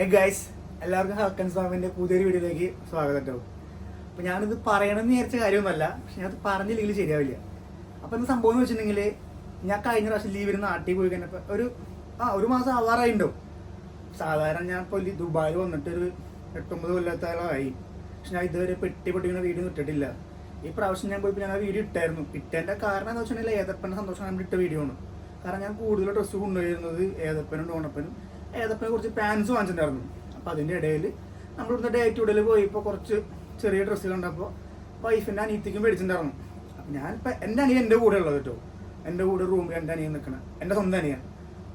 Hey guys എല്ലാവർക്കും ഹക്കൻ സ്വാമിന്റെ പുതിയൊരു വീഡിയോയിലേക്ക് സ്വാഗതം കേട്ടോ. അപ്പൊ ഞാനിത് പറയണമെന്ന് വിചാരിച്ച കാര്യമൊന്നുമല്ല പക്ഷെ ഞാനത് പറഞ്ഞില്ലെങ്കിൽ ശരിയാവില്ല. അപ്പൊ എന്ത് സംഭവം എന്ന് വെച്ചിട്ടുണ്ടെങ്കിൽ ഞാൻ കഴിഞ്ഞ പ്രാവശ്യം ലീവിന് നാട്ടിൽ പോയി കഴിഞ്ഞപ്പോൾ ഒരു ആ ഒരു മാസം ആവാറായിണ്ടോ? സാധാരണ ഞാൻ ഇപ്പോൾ ദുബായിൽ വന്നിട്ട് ഒരു എട്ടൊമ്പത് കൊല്ലത്തോളമായി. പക്ഷെ ഞാൻ ഇതുവരെ പെട്ടി പൊട്ടിക്കുന്ന വീഡിയോ ഇട്ടിട്ടില്ല. ഈ പ്രാവശ്യം ഞാൻ പോയപ്പോൾ ഞാൻ ആ വീഡിയോ ഇട്ടായിരുന്നു. ഇട്ടതിന്റെ കാരണം എന്ന് വെച്ചിട്ടുണ്ടെങ്കിൽ ഏതപ്പന്റെ സന്തോഷം നമ്മൾ ഇട്ട വീഡിയോ ആണ്. കാരണം ഞാൻ കൂടുതൽ ഡ്രസ്സ് കൊണ്ടുവരുന്നത് ഏതപ്പനും ഡോണപ്പനും ഏതപ്പനെ കുറച്ച് പാൻസ് വാങ്ങിച്ചിട്ടുണ്ടായിരുന്നു. അപ്പോൾ അതിന്റെ ഇടയിൽ നമ്മൾ ഇവിടുന്ന് ഡേ ടു ഡേയിൽ പോയി ഇപ്പോൾ കുറച്ച് ചെറിയ ഡ്രസ്സ് കണ്ടപ്പോൾ വൈഫിന്റെ അനിയത്തിക്കും മേടിച്ചിട്ടുണ്ടായിരുന്നു അപ്പം ഞാനിപ്പോൾ എന്റെ അനിയൻ എന്റെ കൂടെ ഉള്ളത് കേട്ടോ എന്റെ കൂടെ റൂമിൽ എന്റെ അനിയൻ നിൽക്കണം എന്റെ സ്വന്തം അനിയൻ.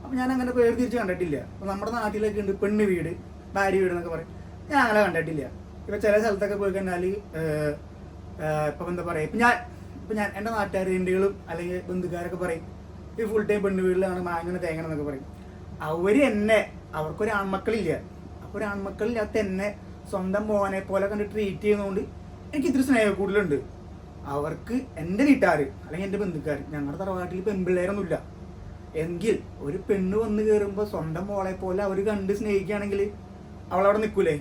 അപ്പം ഞാൻ അങ്ങനെ പേര് തിരിച്ച് കണ്ടിട്ടില്ല. അപ്പം നമ്മുടെ നാട്ടിലൊക്കെ ഉണ്ട് പെണ്ണ് വീട് ഭാര്യ വീട് എന്നൊക്കെ പറയും. ഞാൻ അങ്ങനെ കണ്ടിട്ടില്ല. ഇപ്പം ചില സ്ഥലത്തൊക്കെ പോയി കഴിഞ്ഞാൽ ഇപ്പം എന്താ പറയുക ഇപ്പം ഞാൻ ഇപ്പം ഞാൻ എന്റെ നാട്ടുകാർ ഇന്ത്യകളും അല്ലെങ്കിൽ ബന്ധുക്കാരൊക്കെ പറയും ഈ ഫുൾ ടൈം പെണ്ണ് വീട്ടിലാണ് മാങ്ങനെ തേങ്ങണം എന്നൊക്കെ പറയും. അവർ എന്നെ അവർക്കൊരു ആൺമക്കളില്ല. അപ്പോൾ ഒരു ആൺമക്കളില്ലാത്ത എന്നെ സ്വന്തം മോനെ പോലെ കണ്ട് ട്രീറ്റ് ചെയ്യുന്നതുകൊണ്ട് എനിക്ക് ഇത്തിരി സ്നേഹ കൂടുതലുണ്ട് അവർക്ക് എന്റെ വീട്ടുകാർ അല്ലെങ്കിൽ എന്റെ ബന്ധുക്കാർ ഞങ്ങളുടെ തറവാട്ടിൽ പെൺപിള്ളേരൊന്നുമില്ല. എങ്കിൽ ഒരു പെണ്ണ് വന്ന് കയറുമ്പോൾ സ്വന്തം മോളെ പോലെ അവർ കണ്ട് സ്നേഹിക്കുകയാണെങ്കിൽ അവളവിടെ നിൽക്കൂലേ?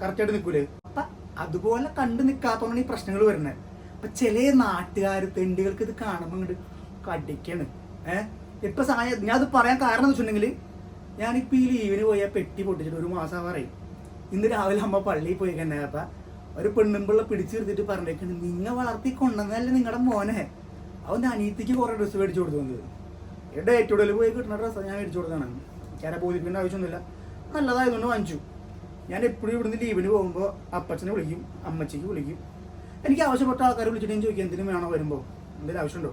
കറക്റ്റായിട്ട് നിൽക്കൂലേ? അപ്പൊ അതുപോലെ കണ്ട് നിൽക്കാത്തതുകൊണ്ടാണ് ഈ പ്രശ്നങ്ങൾ വരുന്നത് അപ്പൊ ചില നാട്ടുകാർ തെണ്ടികൾക്ക് ഇത് കാണുമ്പോൾ ഇങ്ങോട്ട് കടിക്കാണ്. ഏഹ് ഇപ്പൊ സായ ഞാൻ അത് പറയാൻ കാരണം എന്ന് വെച്ചിട്ടുണ്ടെങ്കിൽ ഞാനിപ്പോ ഈ ലീവിന് പോയ പെട്ടി പൊട്ടിച്ചിട്ട് ഒരു മാസം പറയും ഇന്ന് രാവിലെ അമ്മ പള്ളിയിൽ പോയി കഴിഞ്ഞപ്പ ഒരു പെണ്ണുമ്പിള്ള പിടിച്ചു നിർത്തിട്ട് പറഞ്ഞേക്കാണ് നിങ്ങ വളർത്തി കൊണ്ടുവന്നല്ലേ നിങ്ങളുടെ മോനെ. അവൻ അനിയത്തിക്ക് കുറെ ഡ്രസ്സ് മേടിച്ചു കൊടുത്തു വന്നത്. എവിടെ ഏറ്റവും പോയി കിട്ടുന്ന ഡ്രസ്സ് ഞാൻ മേടിച്ചു കൊടുത്താണ് ഞാനെ ബോധിപ്പിക്കേണ്ട ആവശ്യമൊന്നുമില്ല. നല്ലതായതുകൊണ്ട് വാങ്ങിച്ചു. ഞാൻ എപ്പോഴും ഇവിടുന്ന് ലീവിന് പോകുമ്പോൾ അപ്പച്ചനെ വിളിക്കും അമ്മച്ചിക്ക് വിളിക്കും. എനിക്ക് ആവശ്യപ്പെട്ട ആൾക്കാരെ വിളിച്ചിട്ട് ഞാൻ ചോദിക്കും എന്തിനും വേണോ വരുമ്പോൾ എന്തെങ്കിലും ആവശ്യമുണ്ടോ?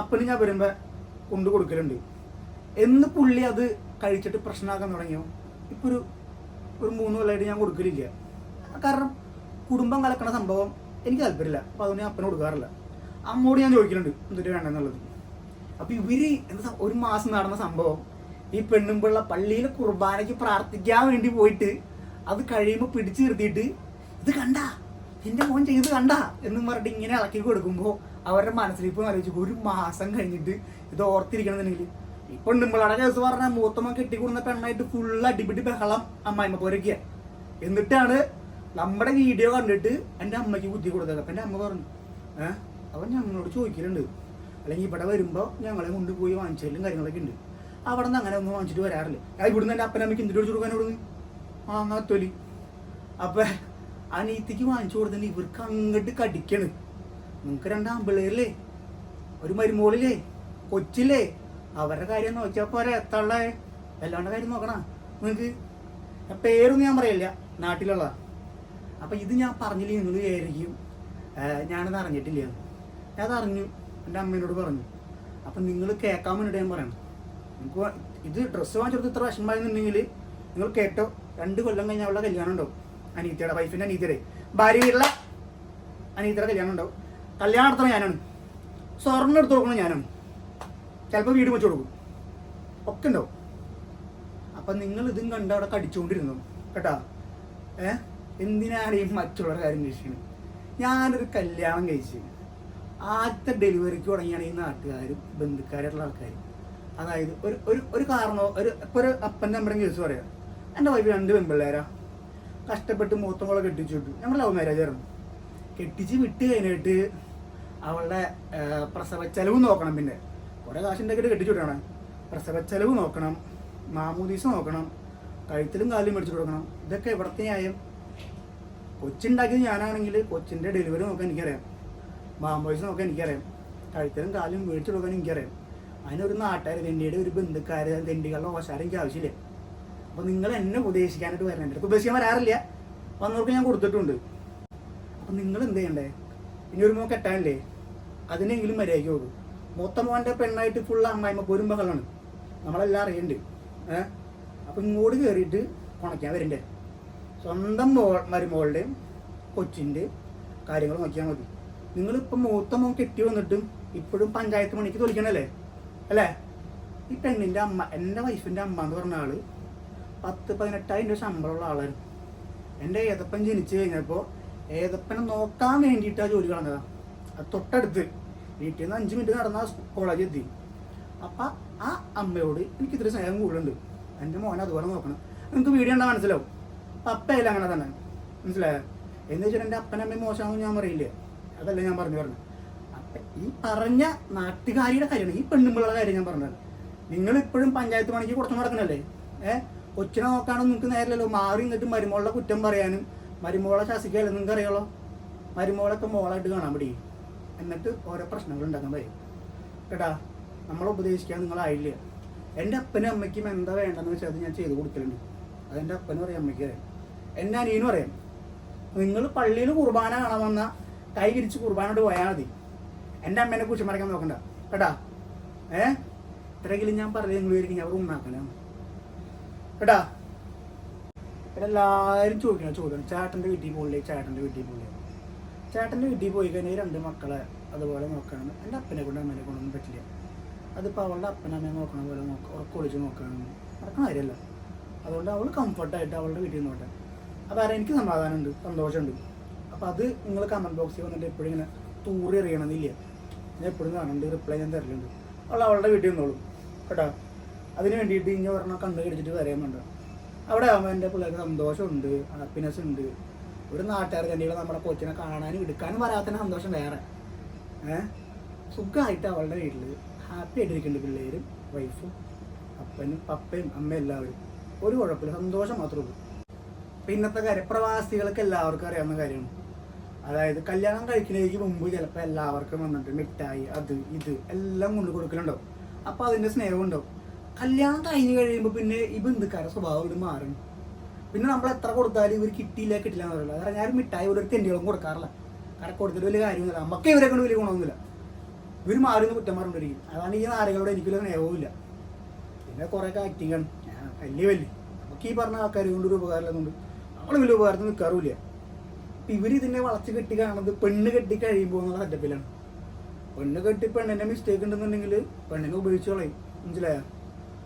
അപ്പനും ഞാൻ വരുമ്പോൾ കൊണ്ടു കൊടുക്കലുണ്ട്. എന്ന് പുള്ളി അത് കഴിച്ചിട്ട് പ്രശ്നമാക്കാൻ തുടങ്ങിയോ? ഇപ്പൊ ഒരു ഒരു മൂന്ന് കൊല്ലമായിട്ട് ഞാൻ കൊടുക്കലില്ല. കാരണം കുടുംബം കലക്കണ സംഭവം എനിക്ക് താല്പര്യമില്ല. അപ്പൊ അതുകൊണ്ട് ഞാൻ അപ്പന് കൊടുക്കാറില്ല. അമ്മോട് ഞാൻ ചോദിക്കുന്നുണ്ട് എന്തിട്ട് വേണ്ടെന്നുള്ളത് അപ്പൊ ഇവർ എന്താ ഒരു മാസം നടന്ന സംഭവം ഈ പെണ്ണും പിള്ള പള്ളിയിലെ കുർബാനയ്ക്ക് പ്രാർത്ഥിക്കാൻ വേണ്ടി പോയിട്ട് അത് കഴിയുമ്പോൾ പിടിച്ചു നിർത്തിയിട്ട് ഇത് കണ്ട എന്റെ മോൻ ചെയ്ത് കണ്ട എന്ന് പറഞ്ഞിട്ട് ഇങ്ങനെ ഇളക്കി കൊടുക്കുമ്പോൾ അവരുടെ മനസ്സിലിപ്പോൾ ആലോചിച്ചു. ഒരു മാസം കഴിഞ്ഞിട്ട് ഇത് ഓർത്തിരിക്കണമെന്നുണ്ടെങ്കിൽ ഈ നിങ്ങളുടെ കേസ് പറഞ്ഞ മൂത്തമ്മ കെട്ടിക്കൊടുന്ന പെണ്ണായിട്ട് ഫുൾ അടിപിടി ബഹളം അമ്മായിമ്മ പോരൊക്കെയാ എന്നിട്ടാണ് നമ്മുടെ വീഡിയോ കണ്ടിട്ട് എന്റെ അമ്മയ്ക്ക് ബുദ്ധി കൊടുത്തത്. അപ്പം എന്റെ അമ്മ പറഞ്ഞു ഏഹ് അവൻ ഞങ്ങളോട് ചോദിക്കലുണ്ട്. അല്ലെങ്കിൽ ഇവിടെ വരുമ്പോൾ ഞങ്ങളെ കൊണ്ടുപോയി വാങ്ങിച്ചാലും കാര്യങ്ങളൊക്കെ ഉണ്ട്. അവിടെ നിന്ന് അങ്ങനെ ഒന്നും വാങ്ങിച്ചിട്ട് വരാറില്ല. ഞാൻ ഇവിടുന്ന് എന്റെ അപ്പനമ്മയ്ക്ക് എന്തിട്ട് വെച്ച് കൊടുക്കാൻ തൊലി. അപ്പൊ ആ നീത്തിക്ക് വാങ്ങിച്ചു കൊടുത്തിട്ട് ഇവർക്ക് അങ്ങോട്ട് കടിക്കണ്. നിങ്ങൾക്ക് രണ്ടാം പിള്ളേരില്ലേ ഒരു മരുമോളില്ലേ? കൊച്ചില്ലേ? അവരുടെ കാര്യം നോക്കിയാൽ പോരെ എത്തള്ളേ എല്ലാണ്ട് കാര്യം നോക്കണ? നിങ്ങൾക്ക് പേരൊന്നും ഞാൻ പറയില്ല നാട്ടിലുള്ള. അപ്പൊ ഇത് ഞാൻ പറഞ്ഞില്ല നിങ്ങൾ വിചാരിക്കും. ഞാനത് അറിഞ്ഞിട്ടില്ല. ഞാൻ അറിഞ്ഞു എന്റെ അമ്മേനോട് പറഞ്ഞു. അപ്പൊ നിങ്ങൾ കേൾക്കാൻ വേണ്ടിയിട്ട് ഞാൻ പറയണം. നിങ്ങൾക്ക് ഇത് ഡ്രസ്സ് വാങ്ങിച്ചെടുത്ത് ഇത്ര വിഷമമായിരുന്നുണ്ടെങ്കിൽ നിങ്ങൾ കേട്ടോ. രണ്ട് കൊല്ലം കഴിഞ്ഞ അവളുടെ കല്യാണം ഉണ്ടാവും അനീത്തയുടെ വൈഫിന്റെ അനീത്തയുടെ. വീട്ടിലെ അനീത്തയുടെ കല്യാണം ഉണ്ടാവും. കല്യാണം നടത്തണം ഞാനാണ്. സ്വർണം എടുത്ത് കൊടുക്കണം ഞാനാണ്. ചിലപ്പോൾ വീട് വെച്ച് കൊടുക്കും. ഒക്കെ ഉണ്ടാവും. അപ്പം നിങ്ങൾ ഇതും കണ്ട് അവിടെ കടിച്ചുകൊണ്ടിരുന്നു. കേട്ടാ? ഏ? എന്തിനാണ് ഈ മറ്റുള്ളവരുടെ കാര്യം കഴിച്ചത് ഞാനൊരു കല്യാണം കഴിച്ചു ആദ്യത്തെ ഡെലിവറിക്ക് തുടങ്ങിയാണ് ഈ നാട്ടുകാരും ബന്ധുക്കാരായിട്ടുള്ള ആൾക്കാർ അതായത് ഒരു ഒരു ഒരു കാരണോ ഒരു ഇപ്പം ഒരു അപ്പന്റെ അമ്മയുടെ കേസ് പറയാം. എന്റെ വൈഫ് രണ്ട് പെൺപിള്ളേരാ. കഷ്ടപ്പെട്ട് മൂത്തമോളെ കെട്ടിച്ചു വിട്ടു. ഞങ്ങൾ ലവ് മാരേജ് ആയിരുന്നു. കെട്ടിച്ച് വിട്ട് കഴിഞ്ഞിട്ട് അവളുടെ പ്രസവ ചെലവ് നോക്കണം പിന്നെ. കുറെ കാശുണ്ടാക്കിയിട്ട് കെട്ടിച്ചു പ്രസവ ചെലവ് നോക്കണം മാമൂദീസ് നോക്കണം കഴുത്തിലും കാലിലും മേടിച്ചു കൊടുക്കണം. ഇതൊക്കെ ഇവിടുത്തെ ന്യായം? കൊച്ചുണ്ടാക്കിയത് ഞാനാണെങ്കിൽ കൊച്ചിന്റെ ഡെലിവറി നോക്കാൻ എനിക്കറിയാം. മാമോയ്സ് നോക്കാൻ എനിക്കറിയാം. കഴുത്തിലും കാലിലും മേടിച്ചു കൊടുക്കാൻ എനിക്കറിയാം. അതിനൊരു നാട്ടുകാർ തെണ്ടിയുടെ ഒരു ബന്ധുക്കാർ തെണ്ടികളുടെ ഓശാരം എനിക്ക് ആവശ്യമില്ല. അപ്പോൾ നിങ്ങൾ എന്നെ ഉപദേശിക്കാനായിട്ട് വരണം. എന്റെ അടുത്ത് ഉപദേശിക്കാൻ വരാറില്ല. വന്നവർക്ക് ഞാൻ കൊടുത്തിട്ടുണ്ട്. അപ്പൊ നിങ്ങൾ എന്ത് ചെയ്യണ്ടേ? ഇനി ഒരു മോൻ കെട്ടാനല്ലേ? അതിനെങ്കിലും മര്യാദയ്ക്ക് പോകും മൂത്ത മോന്റെ പെണ്ണായിട്ട് ഫുൾ അമ്മായിമ്മ ബഹളാണ് നമ്മളെല്ലാം അറിയണ്ട്. ഏഹ് അപ്പൊ ഇങ്ങോട്ട് കയറിയിട്ട് കുണയ്ക്കാൻ വരണ്ടേ? സ്വന്തം മോൾ മരുമോളുടെയും കൊച്ചിന്റെ കാര്യങ്ങൾ നോക്കിയാൽ മതി. നിങ്ങളിപ്പം മൂത്ത മോൻ കെട്ടി വന്നിട്ടും ഇപ്പോഴും പഞ്ചായത്ത് മണിക്ക് തൊലിക്കണല്ലേ? അല്ലേ? ഈ പെണ്ണിന്റെ അമ്മ എന്റെ വൈഫിന്റെ അമ്മ എന്ന് പറഞ്ഞ ആൾ പത്ത് പതിനെട്ടായിരം രൂപ ശമ്പളമുള്ള ആളായിരുന്നു എന്റെ ഏതപ്പൻ ജനിച്ചു കഴിഞ്ഞപ്പോൾ ഏതപ്പനെ നോക്കാൻ വേണ്ടിയിട്ടാ ജോലി കളഞ്ഞതാ. അത് തൊട്ടടുത്ത്. വീട്ടിൽ നിന്ന് അഞ്ച് മിനിറ്റ് നടന്ന കോളേജിൽ എത്തി. അപ്പം ആ അമ്മയോട് എനിക്ക് ഇത്ര സ്നേഹം കൂടുതലുണ്ട്. എന്റെ മോൻ അതുപോലെ നോക്കണം. നിങ്ങൾക്ക് വീഡിയോ ഉണ്ടാ മനസ്സിലാവും. പപ്പയല്ല അങ്ങനെ തന്നെ. മനസ്സിലായോ? എന്ന് വെച്ചാൽ എന്റെ അപ്പനമ്മയും മോശമാണെന്ന് ഞാൻ പറയില്ല? അതല്ല ഞാൻ പറഞ്ഞു പറഞ്ഞു അപ്പൊ ഈ പറഞ്ഞ നാട്ടുകാരിയുടെ കാര്യമാണ് ഈ പെണ്ണുമ്പിളുടെ കാര്യം ഞാൻ പറഞ്ഞത്. നിങ്ങൾ ഇപ്പോഴും പഞ്ചായത്ത് പണിക്ക് കൊടുത്തു നടക്കണല്ലേ? ഏഹ് കൊച്ചിനെ നോക്കാനോ നിങ്ങൾക്ക് നേരല്ലോ മാറി നിന്നിട്ട് മരുമോളുടെ കുറ്റം പറയാനും മരുമോളെ ശാസിക്കാനും നിങ്ങൾക്ക് അറിയാലോ മരുമോളൊക്കെ മോളായിട്ട് കാണാൻ പിടിക്കും എന്നിട്ട് ഓരോ പ്രശ്നങ്ങൾ ഉണ്ടാക്കാൻ പറയും കേട്ടാ നമ്മൾ ഉപദേശിക്കാൻ നിങ്ങളായില്ല? എന്റെ അപ്പനും അമ്മയ്ക്കും എന്താ വേണ്ടെന്ന് വെച്ചാൽ അത് ഞാൻ ചെയ്ത് കൊടുക്കലുണ്ട്. അതെന്റെ അപ്പനും അറിയാം അമ്മയ്ക്ക് അറിയാം. എന്റെ അനിയനും അറിയാം. നിങ്ങൾ പള്ളിയിൽ കുർബാന കാണാൻ വന്നാൽ കൈ കിരിച്ച് കുർബാനോട് പോയാൽ മതി. എന്റെ അമ്മേനെ കുറിച്ച് മറക്കാൻ നോക്കണ്ട. കേട്ടാ ഏ? ഇത്രയെങ്കിലും ഞാൻ പറഞ്ഞു നിങ്ങൾ വിചാരിക്കും ഞാൻ ഉണ്ണാക്കണം കേട്ടാ എല്ലാവരും ചോദിക്കണം ചോദിക്കണം. ചേട്ടന്റെ വീട്ടിൽ പോകില്ലേ ചേട്ടന്റെ വീട്ടിൽ പോകില്ലേ ചേട്ടന്റെ വീട്ടിൽ പോയി കഴിഞ്ഞാൽ രണ്ട് മക്കളെ അതുപോലെ നോക്കണം. എന്റെ അപ്പനെ കൊണ്ട് അമ്മേനെ കൊണ്ടൊന്നും പറ്റില്ല. അതിപ്പോൾ അവളുടെ അപ്പനമ്മയെ നോക്കണ പോലെ നോക്ക ഉറക്കം ഒളിച്ച് നോക്കണം. നടക്കണ കാര്യമല്ല. അതുകൊണ്ട് അവൾ കംഫർട്ടായിട്ട് അവളുടെ വീട്ടിൽ നിന്നോട്ടെ. അതാരെ എനിക്ക് സമാധാനമുണ്ട് സന്തോഷമുണ്ട്. അപ്പോൾ അത് നിങ്ങൾ കമന്റ് ബോക്സിൽ വന്നിട്ട് എപ്പോഴും ഇങ്ങനെ തൂറി എറിയണമെന്നില്ല. ഞാൻ എപ്പോഴും കാണുന്നുണ്ട് റിപ്ലൈ ഞാൻ തരലുണ്ട്. അവൾ അവളുടെ വീട്ടിൽ നിന്നോളും കേട്ടോ. അതിന് വേണ്ടിയിട്ട് ഇങ്ങനെ പറഞ്ഞാൽ കണ്ണ് കടിച്ചിട്ട് വരാൻ വേണ്ട. അവിടെ ആകുമ്പോൾ എന്റെ പിള്ളേർക്ക് സന്തോഷമുണ്ട് ഹാപ്പിനെസ് ഉണ്ട്. ഒരു നാട്ടുകാർ തന്നെയുള്ള നമ്മുടെ കൊച്ചിനെ കാണാനും എടുക്കാനും വരാത്തതിന് സന്തോഷം വേറെ. ഏഹ് സുഖമായിട്ട് അവളുടെ വീട്ടിൽ ഹാപ്പി ആയിട്ടിരിക്കുന്നുണ്ട് പിള്ളേരും വൈഫും അപ്പനും പപ്പയും അമ്മ എല്ലാവരും. ഒരു കുഴപ്പമില്ല സന്തോഷം മാത്രമേ ഉള്ളൂ. അപ്പം ഇന്നത്തെ കാര്യം പ്രവാസികൾക്ക് എല്ലാവർക്കും അറിയാവുന്ന കാര്യമാണ്. അതായത് കല്യാണം കഴിക്കുന്നതിന് മുമ്പ് ചിലപ്പോൾ എല്ലാവർക്കും വന്നിട്ട് മിഠായി അത് ഇത് എല്ലാം കൊണ്ട് കൊടുക്കലുണ്ടാവും. അപ്പോൾ അതിന്റെ സ്നേഹം ഉണ്ടാവും. കല്യാണം കഴിഞ്ഞ് കഴിയുമ്പോൾ പിന്നെ ഈ ബന്ധുക്കാരുടെ സ്വഭാവം ഇവിടെ മാറും. പിന്നെ നമ്മൾ എത്ര കൊടുത്താലും ഇവർ കിട്ടിയില്ല കിട്ടില്ല എന്ന് പറയുന്നത് കാരണം ഞാൻ മിഠായി ഒരു തെണ്ടികളും കൊടുക്കാറില്ല. കാരണം കൊടുത്തിട്ട് വലിയ കാര്യമൊന്നുമില്ല. നമുക്ക് ഇവരെ കൊണ്ട് വലിയ ഗുണമൊന്നുമില്ല. ഇവർ മാറിയൊന്ന് കുറ്റം പറഞ്ഞിരിക്കും അതാണ് ഈ നാരങ്ങളോട് എനിക്കൊരു സ്നേഹവും ഇല്ല പിന്നെ കുറേ ആക്ടിങ് ആണ്. ഞാൻ വലിയ വലിയ. നമുക്ക് ഈ പറഞ്ഞ ആൾക്കാർ കൊണ്ടൊരു ഉപകാരമില്ലെന്നുണ്ട് നമ്മൾ വലിയ ഉപകാരത്തിൽ നിൽക്കാറുമില്ല അപ്പം ഇവർ ഇതിനെ വളച്ച് കെട്ടി കാണുന്നത് പെണ്ണ് കെട്ടി കഴിയുമ്പോൾ എന്നുള്ള സെറ്റപ്പിലാണ് പെണ്ണ് കെട്ടി പെണ്ണിന്റെ മിസ്റ്റേക്ക് ഉണ്ടെന്നുണ്ടെങ്കിൽ പെണ്ണിനെ ഉപയോഗിച്ച് കളയും. മനസ്സിലായോ?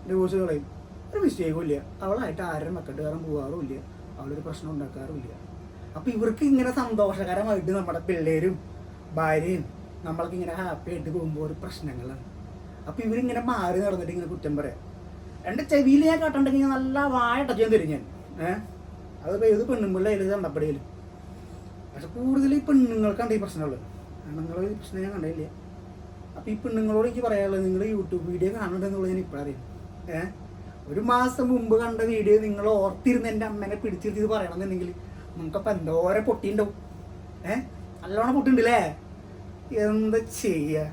ഡിവോഴ്സ് കളയും. ഒരു മിസ്റ്റേക്കും ഇല്ല. അവളായിട്ട് ആരും മക്കട്ടുകാരൻ പോകാറുമില്ല അവളൊരു പ്രശ്നം ഉണ്ടാക്കാറുമില്ല അപ്പം ഇവർക്ക് ഇങ്ങനെ സന്തോഷകരമായിട്ട് നമ്മുടെ പിള്ളേരും ഭാര്യയും നമ്മൾക്ക് ഇങ്ങനെ ഹാപ്പി ആയിട്ട് പോകുമ്പോൾ ഒരു പ്രശ്നങ്ങളാണ്. അപ്പം ഇവരിങ്ങനെ മാറി നടന്നിട്ട് ഇങ്ങനെ കുറ്റം പറയാം. എന്റെ ചെവിയിൽ ഞാൻ കാട്ടണ്ടെങ്കിൽ നല്ല വായ ടച്ച് തരും ഞാൻ. ഏഹ് അതിപ്പോൾ ഏത് പെണ്ണുമ്പിള്ള ഏത് കണ്ടപ്പടിയിലും പക്ഷെ കൂടുതൽ ഈ പെണ്ണുങ്ങൾക്കാണ് ഈ പ്രശ്നമുള്ളത്. ആണുങ്ങൾ ഈ പ്രശ്നം ഞാൻ കണ്ടില്ല അപ്പോൾ ഈ പെണ്ണുങ്ങളോട് എനിക്ക് പറയാനുള്ളത് നിങ്ങൾ യൂട്യൂബ് വീഡിയോ കാണുന്നുണ്ടെന്നുള്ളത് ഞാൻ ഇപ്പോഴറിയാം ഏഹ് ഒരു മാസം മുമ്പ് കണ്ട വീഡിയോ നിങ്ങൾ ഓർത്തിരുന്ന് എന്റെ അമ്മേനെ പിടിച്ചിരുത്തി ഇത് പറയണമെന്നുണ്ടെങ്കിൽ നമുക്കപ്പോൾ എന്തോരം പൊട്ടിയുണ്ടാവും ഏഹ് നല്ലോണം പൊട്ടിണ്ടല്ലേ? എന്താ ചെയ്യുക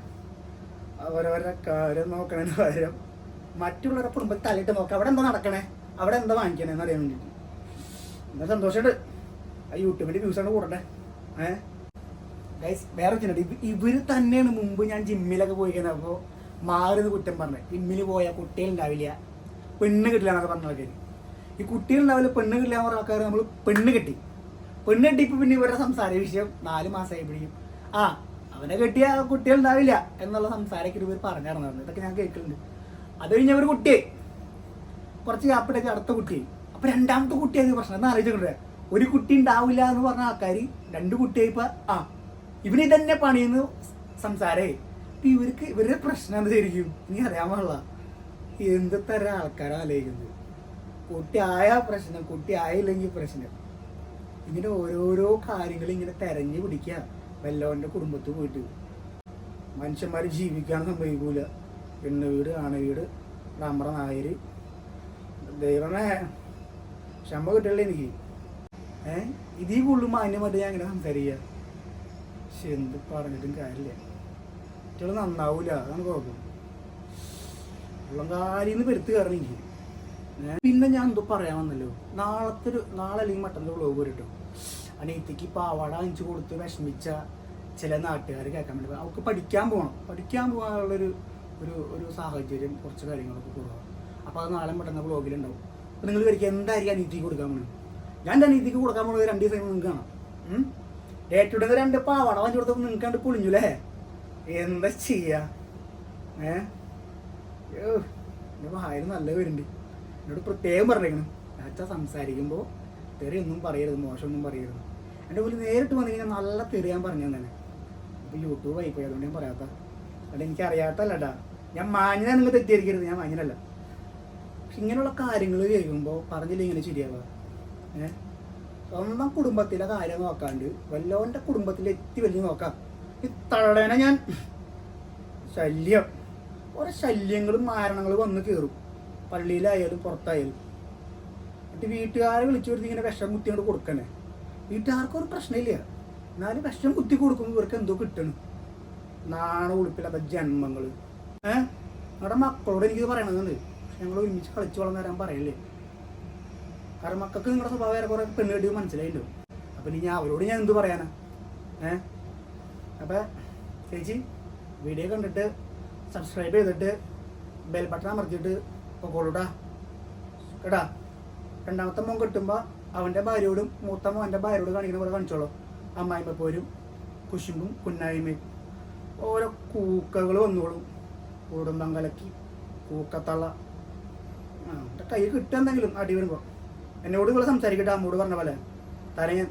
അവരവരുടെ കാര്യം നോക്കണതിന് പകരം മറ്റുള്ളവരുടെ കുടുംബത്തിൽ തലയിട്ട് നോക്കാം. അവിടെ എന്താ നടക്കണേ? അവിടെ എന്താ വാങ്ങിക്കണേന്ന് അറിയാൻ വേണ്ടിയിട്ട് എന്താ സന്തോഷമുണ്ട് ആ യൂട്യൂബിന്റെ വ്യൂസാണ് കൂടട്ടെ ഏഹ് ഗൈസ് വേറെ ചില ഇവർ തന്നെയാണ് മുമ്പ് ഞാൻ ജിമ്മിലൊക്കെ പോയി കഴിഞ്ഞപ്പോൾ മാറുന്ന കുറ്റം പറഞ്ഞത് ജിമ്മിൽ പോയാൽ കുട്ടികളുണ്ടാവില്ല. പെണ്ണ് കിട്ടില്ല എന്നൊക്കെ പറഞ്ഞ ആൾക്കാർ ഈ കുട്ടികളുണ്ടാവില്ല പെണ്ണ് കിട്ടില്ല എന്ന് പറഞ്ഞ ആൾക്കാർ നമ്മൾ പെണ്ണ് കിട്ടി. പെണ്ണ് കിട്ടിയപ്പോൾ പിന്നെ ഇവരുടെ സംസാര വിഷയം നാല് മാസമായി പിടിക്കും. ആ അവനെ കെട്ടിയ കുട്ടികളുണ്ടാവില്ല എന്നുള്ള സംസാരമൊക്കെ ഇവർ പറഞ്ഞു നടന്നു ഇതൊക്കെ ഞാൻ കേൾക്കുന്നുണ്ട് അത് കഴിഞ്ഞ ഒരു കുട്ടിയെ കുറച്ച് കാപ്പിടൊക്കെ അടുത്ത കുട്ടിയായി. അപ്പൊ രണ്ടാമത്തെ കുട്ടിയായി പ്രശ്നം. എന്നാ അറിയിച്ചിട്ടുണ്ട്? ഒരു കുട്ടി ഉണ്ടാവില്ല എന്ന് പറഞ്ഞ ആൾക്കാർ രണ്ട് കുട്ടിയായിപ്പോ ആ ഇവന് ഇതന്നെ പണിയെന്ന് സംസാരേ ഇവർക്ക് ഇവരുടെ പ്രശ്നം എന്താ ശരിക്കും? നീ അറിയാൻ പാടില്ല. എന്ത് തരം ആൾക്കാരാ ആലോചിക്കുന്നത്? കുട്ടി ആയ പ്രശ്നം കുട്ടി ആയില്ലെങ്കിൽ പ്രശ്നം. ഇങ്ങനെ ഓരോരോ കാര്യങ്ങൾ ഇങ്ങനെ തെരഞ്ഞു പിടിക്കുക. വല്ലവന്റെ കുടുംബത്തിൽ പോയിട്ട്. മനുഷ്യന്മാർ ജീവിക്കാൻ സംഭവിക്കൂല. പെണ്ണ് വീട് ആണ വീട് നമ്മുടെ നായര്. ദൈവമേ ക്ഷമ കിട്ടില്ല എനിക്ക്. ഏ? ഇതീ കൂടുതൽ മാന്യമായിട്ട് ഞാൻ ഇങ്ങനെ സംസാരിക്കുക. പക്ഷെ എന്ത് പറഞ്ഞിട്ടും കാര്യമില്ല. കുട്ടികൾ നന്നാവൂല. അതാണ് കുഴപ്പം. ഉള്ളം കാലിന്ന് പെരുത്ത് കയറണം എനിക്ക് പിന്നെ ഞാൻ എന്തോ പറയാൻ വന്നല്ലോ. നാളത്തെ ഒരു നാളെ അല്ലെങ്കിൽ മറ്റന്നാൾ വ്ലോഗ് വരട്ടോ. അനിയത്തിക്ക് പാവാട അഞ്ചു കൊടുത്ത് വിഷമിച്ച ചില നാട്ടുകാർ കേൾക്കാൻ വേണ്ടി അവർക്ക് പഠിക്കാൻ പോകണം പഠിക്കാൻ പോകാനുള്ളൊരു ഒരു ഒരു സാഹചര്യം കുറച്ച് കാര്യങ്ങളൊക്കെ കുറവാണ് അപ്പോൾ അത് നാളെ മറ്റന്നാൾ വ്ലോഗിലുണ്ടാവും അപ്പോൾ നിങ്ങൾ വരിക എന്തായിരിക്കും അനീതിക്ക് കൊടുക്കാൻ പോകുന്നത് ഞാൻ എന്റെ അനീതിക്ക് കൊടുക്കാൻ പോകുന്നത് രണ്ട് ദിവസം നിങ്ങൾക്ക് കാണാം. ഏറ്റവും രണ്ട് പാവാട വാങ്ങിച്ചു കൊടുത്തപ്പോൾ നിങ്ങൾക്ക് കണ്ട് പൊളിഞ്ഞു അല്ലേ എന്താ ചെയ്യാ? ഏ? അയ്യോ എന്റെ വായിൽ നല്ല വരുന്നുണ്ട് എന്നോട് പ്രത്യേകം പറഞ്ഞേക്കണം. അച്ഛാ സംസാരിക്കുമ്പോൾ തെറിയൊന്നും പറയരുത് മോശമൊന്നും പറയരുത്. എന്റെ മുന്നിൽ നേരിട്ട് വന്നു കഴിഞ്ഞാൽ നല്ല തെറി ഞാൻ പറഞ്ഞു തന്നെ അപ്പോൾ യൂട്യൂബ് ആയിപ്പോയി അതുകൊണ്ട് ഞാൻ പറയാത്ത. അല്ല എനിക്ക് അറിയാത്തല്ലടാ ഞാൻ മാഞ്ഞ നിങ്ങൾ തെറ്റിദ്ധരിക്കരുത് ഞാൻ മാഞ്ഞനല്ല പക്ഷെ ഇങ്ങനെയുള്ള കാര്യങ്ങൾ കേൾക്കുമ്പോൾ പറഞ്ഞില്ല ഇങ്ങനെ ശരിയാവുക ഏ? സ്വന്തം കുടുംബത്തിലെ കാര്യം നോക്കാണ്ട് വല്ലോന്റെ കുടുംബത്തിൽ എത്തി വലിയ നോക്കാം. ഈ തള്ളേനെ ഞാൻ ശല്യം. ഓരോ ശല്യങ്ങളും മാരണങ്ങളും വന്ന് കയറും പള്ളിയിലായാലും പുറത്തായാലും. എന്നിട്ട് വീട്ടുകാരെ വിളിച്ചു വരുത്തി ഇങ്ങനെ വിഷം കുത്തി കൊണ്ട് കൊടുക്കണേ. വീട്ടുകാർക്കും ഒരു പ്രശ്നമില്ല. എന്നാലും വിഷം കുത്തി കൊടുക്കുമ്പോൾ ഇവർക്ക് എന്തോ കിട്ടണം. നാണ ഉളുപ്പില്ലാത്ത ജന്മങ്ങൾ ഏഹ് നമ്മുടെ മക്കളോട് എനിക്കിത് പറയണമെന്നുണ്ട് പക്ഷെ ഞങ്ങൾ ഒരുമിച്ച് കളിച്ചു വളർന്നു തരാൻ പറയല്ലേ. കാരണം മക്കൾക്ക് നിങ്ങളുടെ സ്വഭാവം വേറെ കുറെ പെണ്ണ് മനസ്സിലായില്ലോ അപ്പം ഇനി ഞാൻ അവരോട് ഞാൻ എന്ത് പറയാനാ? ഏഹ് അപ്പം ചേച്ചി വീഡിയോ കണ്ടിട്ട് സബ്സ്ക്രൈബ് ചെയ്തിട്ട് ബെൽ ബട്ടൺ അമർത്തിയിട്ട് പൊക്കോളൂട്ടാ കേട്ടാ? രണ്ടാമത്തെ മോൻ കിട്ടുമ്പോൾ അവന്റെ ഭാര്യയോടും മൂത്ത മോന്റെ ഭാര്യയോട് കാണിക്കുന്ന പോലെ കാണിച്ചോളൂ. അമ്മായിമ്മ പോരും കുശുമ്പും കുന്നായ്മയും ഓരോ കൂക്കകൾ വന്നോളും. കുടുംബം കലക്കി കൂക്കത്തള്ള. ആ എന്റെ കയ്യിൽ കിട്ടുക എന്തെങ്കിലും അടി വരുമ്പോൾ എന്നോട് ഇവിടെ സംസാരിക്കട്ടെ അമ്മോട് പറഞ്ഞ പോലെ. തല ഞാൻ.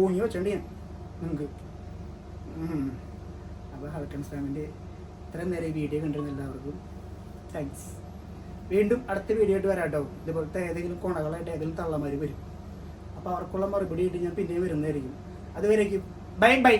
ഊങ്ങി വെച്ചോണ്ട് ഞാൻ. നിങ്ങൾക്ക് അപ്പോൾ ഫാമിന്റെ ഇത്രയും നേരം ഈ വീഡിയോ കണ്ടിരുന്ന എല്ലാവർക്കും താങ്ക്സ് വീണ്ടും അടുത്ത വീഡിയോ ആയിട്ട് വരാം കേട്ടോ ഇതുപോലത്തെ ഏതെങ്കിലും കുണകളായിട്ട് ഏതെങ്കിലും തള്ളമാർ വരും. അപ്പോൾ അവർക്കുള്ള മറുപടി ആയിട്ട് ഞാൻ പിന്നെയും വരുന്നതായിരിക്കും. അതുവരേക്കും. Bye bye